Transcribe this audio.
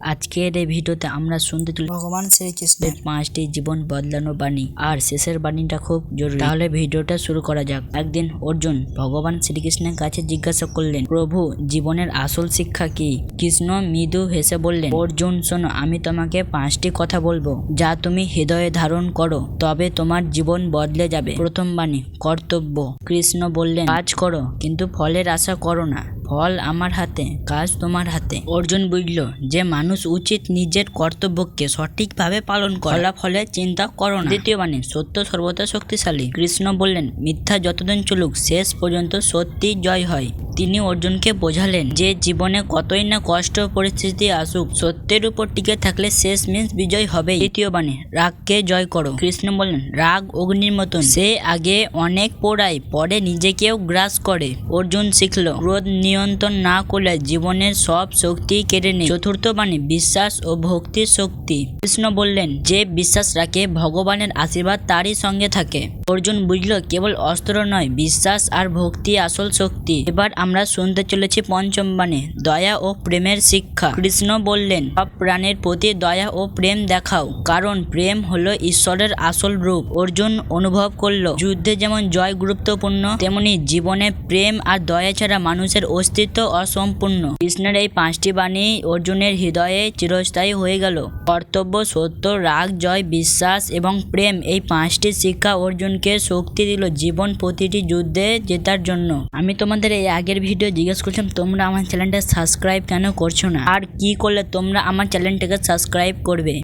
আজকের এই ভিডিওতে আমরা শুনতে চলেছি ভগবান শ্রীকৃষ্ণের পাঁচটি জীবন বদলানো বাণী। আর শেষের বাণীটা খুব জরুরি। তাহলে ভিডিওটা শুরু করা যাক। একদিন অর্জুন ভগবান শ্রীকৃষ্ণের কাছে জিজ্ঞাসা করলেন প্রভু জীবনের আসল শিক্ষা কি? কৃষ্ণ মৃদু হেসে বললেন অর্জুন শোনো আমি তোমাকে পাঁচটি কথা বলব যা তুমি হৃদয়ে ধারণ করো তবে তোমার জীবন বদলে যাবে। প্রথম বাণী কর্তব্য। কৃষ্ণ বললেন কাজ করো কিন্তু ফলের আশা করো না। ফল আমার হাতে, কাজ তোমার হাতে। অর্জুন বুঝল যে মানুষ উচিত নিজের কর্তব্যকে সঠিকভাবে পালন করা। ফলে চিন্তা করো না। দ্বিতীয় বাণী, সত্য সর্বদা শক্তিশালী। কৃষ্ণ বললেন, মিথ্যা যতদিন চলুক, শেষ পর্যন্ত সত্যি জয় হয়। তিনি অর্জুনকে বোঝালেন যে জীবনে কতই না কষ্ট পরিস্থিতি আসুক, সত্যের উপর টিকে থাকলে শেষ মিন্স বিজয় হবে। তৃতীয় বাণী, রাগকে জয় করো। কৃষ্ণ বললেন, রাগ অগ্নির মতন। সে আগে অনেক পোড়ায়, পরে নিজেকেও গ্রাস করে। অর্জুন শিখল, ক্রোধ নিয়ন্ত্রণ না করলে জীবনের সব শক্তি কেড়ে নেয়। চতুর্থ বাণী, বিশ্বাস ও ভক্তির শক্তি। কৃষ্ণ বললেন, যে বিশ্বাস রাখে, ভগবানের আশীর্বাদ তারই সঙ্গে থাকে। অর্জুন বুঝল, কেবল অস্ত্র নয়, বিশ্বাস আর ভক্তি আসল শক্তি। এবার আমরা শুনতে চলেছি পঞ্চম বাণী। দয়া ও প্রেমের শিক্ষা। কৃষ্ণ বললেন, সব প্রাণের প্রতি দয়া ও প্রেম দেখাও, কারণ প্রেম হলো ঈশ্বরের আসল রূপ। অর্জুন অনুভব করল, যুদ্ধে যেমন জয় গুরুত্বপূর্ণ, তেমনি জীবনে প্রেম আর দয়া ছাড়া মানুষের অস্তিত্ব অসম্পূর্ণ। কৃষ্ণের এই পাঁচটি বাণী অর্জুনের হৃদয়ে চিরস্থায়ী হয়ে গেল। কর্তব্য, সত্য, রাগ, জয়, বিশ্বাস এবং প্রেম এই পাঁচটি শিক্ষা অর্জুনকে শক্তি দিল জীবন প্রতিটি যুদ্ধে জেতার জন্য। আমি তোমাদের এই আগের ভিডিও জিজ্ঞেস করছিলাম, তোমরা আমার চ্যানেলটা সাবস্ক্রাইব কেন করছ না? আর কি করলে তোমরা আমার চ্যানেলটাকে সাবস্ক্রাইব করবে?